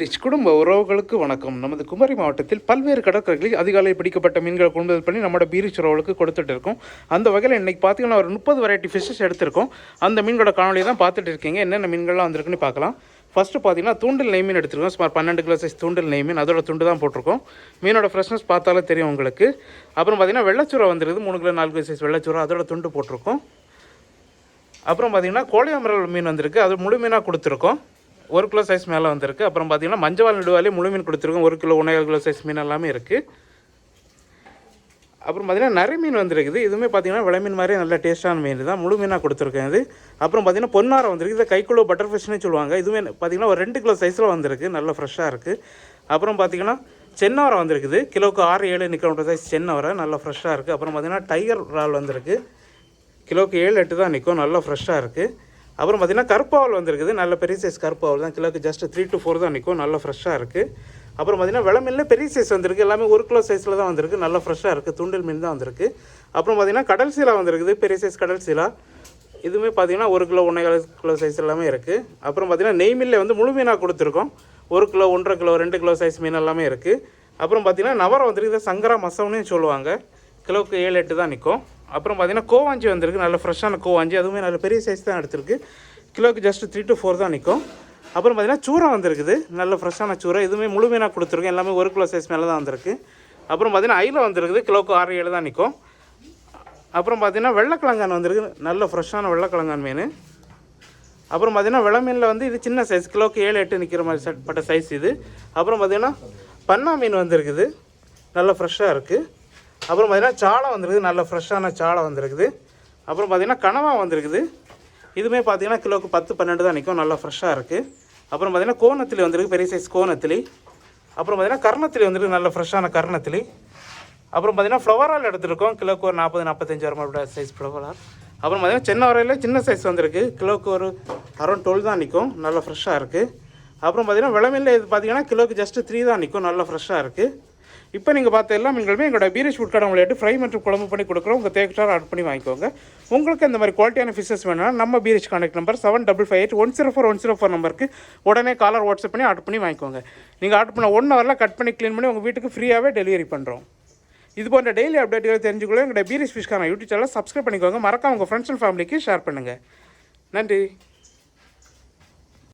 Rich குடும்ப உறவுகளுக்கு வணக்கம். நமது குமரி மாவட்டத்தில் பல்வேறு கடற்கரைகளில் அதிகாலை பிடிக்கப்பட்ட மீன்களை கொள்முதல் பண்ணி நம்மளோட பீரிச் உறவுகளுக்கு கொடுத்துட்டு இருக்கோம். அந்த வகையில் இன்னைக்கு பார்த்தீங்கன்னா ஒரு முப்பது வெரைட்டி ஃபிஷ்ஷஸ் எடுத்திருக்கோம். அந்த மீன்களோட காணொலியை தான் பார்த்துட்டு இருக்கீங்க. என்னென்ன மீன்கள்லாம் வந்திருக்குன்னு பார்க்கலாம். ஃபஸ்ட்டு பார்த்தீங்கன்னா தூண்டில் நெய் மீன் எடுத்துருக்கோம். சுமார் பன்னெண்டு கிலோ சைஸ் தூண்டில் நெய் மீன். அதோட துண்டு தான் போட்டிருக்கோம். மீனோட ஃப்ரெஷ்னஸ் பார்த்தாலே தெரியும் உங்களுக்கு. அப்புறம் பார்த்தீங்கன்னா வெள்ளச்சூரா வந்துருக்குது. மூணு கிலோ நாலு கிலோ சைஸ் வெள்ளச்சூரா அதோட துண்டு போட்டிருக்கோம். அப்புறம் பார்த்தீங்கன்னா கோழியாமரல் மீன் வந்திருக்கு. அது முழு மீனாக கொடுத்துருக்கோம். ஒரு கிலோ சைஸ் மேலே வந்திருக்கு. அப்புறம் பார்த்தீங்கன்னா மஞ்சவால் நடுவாலே முழு மீன் கொடுத்துருக்கோம். ஒரு கிலோ ஒன்றே கிலோ சைஸ் மீன் எல்லாமே இருக்குது அப்புறம் பார்த்தீங்கன்னா நிறைய மீன் வந்திருக்குது. இதுவுமே பார்த்தீங்கன்னா விலை மீன் மாதிரியே நல்ல டேஸ்ட்டான மீன் தான் முழு மீனாக கொடுத்துருக்கேன் இது. அப்புறம் பார்த்தீங்கன்னா பொன்னாரம் வந்திருக்கு இதை கைக்குள்ளே பட்டர்ஃபிஷ்னு சொல்லுவாங்க. இதுவுமே பார்த்தீங்கன்னா ஒரு ரெண்டு கிலோ சைஸில் வந்திருக்கு. நல்ல ஃப்ரெஷ்ஷாக இருக்குது அப்புறம் பார்த்தீங்கன்னா சென்னவரை வந்திருக்குது. கிலோவுக்கு ஆறு ஏழு நிற்கிற சைஸ் சென்னவரை நல்லா ஃப்ரெஷ்ஷாக இருக்குது அப்புறம் பார்த்தீங்கன்னா டைகர் இறால் வந்திருக்கு. கிலோவுக்கு ஏழு எட்டு தான் நிற்கும் நல்லா ஃப்ரெஷ்ஷாக இருக்குது அப்புறம் பார்த்தீங்கன்னா கருப்பாவல் வந்திருக்குது. நல்ல பெரிய சைஸ் கருப்பாவல் தான். கிலோக்கு ஜஸ்ட் த்ரீ டு ஃபோர் தான் நிற்கும் நல்லா ஃப்ரெஷ்ஷாக இருக்குது அப்புறம் பார்த்தீங்கன்னா விளமில்ல பெரிய சைஸ் வந்திருக்கு. எல்லாமே ஒரு கிலோ சைஸில் தான் வந்திருக்கு. நல்லா ஃப்ரெஷ்ஷாக இருக்குது துண்டில் மீன் தான் வந்திருக்கு. அப்புறம் பார்த்தீங்கன்னா கடல் சீலா வந்திருக்குது. பெரிய சைஸ் கடல் சீலா. இதுவுமே பார்த்தீங்கன்னா ஒரு கிலோ ஒன்றே கிலோ சைஸ் எல்லாமே இருக்குது அப்புறம் பார்த்தீங்கன்னா நெய் மில்லை வந்து முழு மீனாக கொடுத்துருக்கோம். ஒரு கிலோ ஒன்றரை கிலோ ரெண்டு கிலோ சைஸ் மீன் எல்லாமே இருக்குது அப்புறம் பார்த்தீங்கன்னா நவரம் வந்திருக்கு சங்கரா மசம்னு சொல்லுவாங்க. கிலோவுக்கு ஏழு எட்டு தான் நிற்கும் அப்புறம் பார்த்தீங்கன்னா கோவாஞ்சி வந்திருக்கு. நல்ல ஃப்ரெஷ்ஷான கோவாஞ்சி. அதுவுமே நல்ல பெரிய சைஸ் தான் எடுத்திருக்கு. கிலோக்கு ஜஸ்ட் த்ரீ டு ஃபோர் தான் நிற்கும் அப்புறம் பார்த்தீங்கன்னா சூரம் வந்திருக்குது. நல்ல ஃப்ரெஷ்ஷான சூரை இதுவுமே முழுமையாக கொடுத்துருக்கோம் எல்லாமே ஒரு கிலோ சைஸ் மேலே தான் வந்திருக்கு. அப்புறம் பார்த்தீங்கன்னா ஐயில் வந்திருக்குது. கிலோக்கு ஆறு ஏழு தான் நிற்கும் அப்புறம் பார்த்தீங்கன்னா வெள்ளைக்கிழங்கான் வந்திருக்கு. நல்ல ஃப்ரெஷ்ஷான வெள்ளைக்கிழங்கான் மீன். அப்புறம் பார்த்தீங்கன்னா வெள்ளை மீனில் வந்து இது சின்ன சைஸ் கிலோக்கு ஏழு எட்டு நிற்கிற மாதிரி பட்ட சைஸ் இது. அப்புறம் பார்த்தீங்கன்னா பன்னா மீன் வந்திருக்குது. நல்லா ஃப்ரெஷ்ஷாக இருக்குது அப்புறம் பார்த்திங்கன்னா சாலை வந்திருக்குது. நல்ல ஃப்ரெஷ்ஷான சாலை வந்திருக்குது. அப்புறம் பார்த்திங்கன்னா கனவா வந்திருக்குது. இதுவுமே பார்த்தீங்கன்னா கிலோக்கு பத்து பன்னெண்டு தான் நிற்கும் நல்லா ஃப்ரெஷ்ஷாக இருக்குது அப்புறம் பார்த்திங்கன்னா கோணத்திலி வந்திருக்கு. பெரிய சைஸ் கோணத்திலி. அப்புறம் பார்த்திங்கன்னா கர்ணத்திலி வந்துருக்கு. நல்ல ஃப்ரெஷ்ஷான கர்ணத்திலி. அப்புறம் பார்த்தீங்கன்னா ஃப்ளவரால் எடுத்துருக்கோம். கிலோக்கு ஒரு நாற்பது நாற்பத்தஞ்சு வர மாதிரி சைஸ் ஃப்ளவரால் அப்புறம் பார்த்தீங்கன்னா சின்ன வரையில் சின்ன சைஸ் வந்திருக்கு. கிலோக்கு ஒரு அரௌண்ட் டுவெல் தான் நிற்கும் நல்லா ஃப்ரெஷ்ஷாக இருக்குது அப்புறம் பார்த்திங்கன்னா விளமில்ல இது பார்த்தீங்கன்னா கிலோக்கு ஜஸ்ட் த்ரீ தான் நிற்கும் நல்லா ஃப்ரெஷ்ஷாக இருக்குது இப்போ நீங்கள் பார்த்த எல்லா மீன்களுமே எங்களோட பீரிஷ் உட்கடை விளையாட்டு ஃப்ரை மற்றும் குழம்பு பண்ணி கொடுக்குறோம். உங்கள் தேக்கிட்டார் ஆட் பண்ணி வாங்கிக்கோங்க. உங்களுக்கு இந்த மாதிரி குவாலிட்டியான ஃபிஷஸ் வேணும்னா நம்ம பீரிஷ் contact number seven double five eight one zero four one zero four நம்பருக்கு உடனே காலர் வாட்ஸ்அப் பண்ணி ஆட் பண்ணி வாங்கிக்கோங்க. நீங்கள் ஆட் பண்ண ஒன் ஹவரில் கட் பண்ணி க்ளீன் பண்ணி உங்கள் வீட்டுக்கு ஃப்ரீயாகவே டெலிவரி பண்ணுறோம் இது போன்ற டெய்லி அப்டேட்டுகளை தெரிஞ்சுக்கொள்ள எங்களோட பீரிஷ் ஃபிஷ்கான யூடியூப் சேனலை சப்ஸ்கிரைப் பண்ணிக்கோங்க. மறக்காம உங்கள் ஃப்ரெண்ட்ஸ் அண்ட் ஃபேமிலிக்கு ஷேர் பண்ணுங்கள் நன்றி.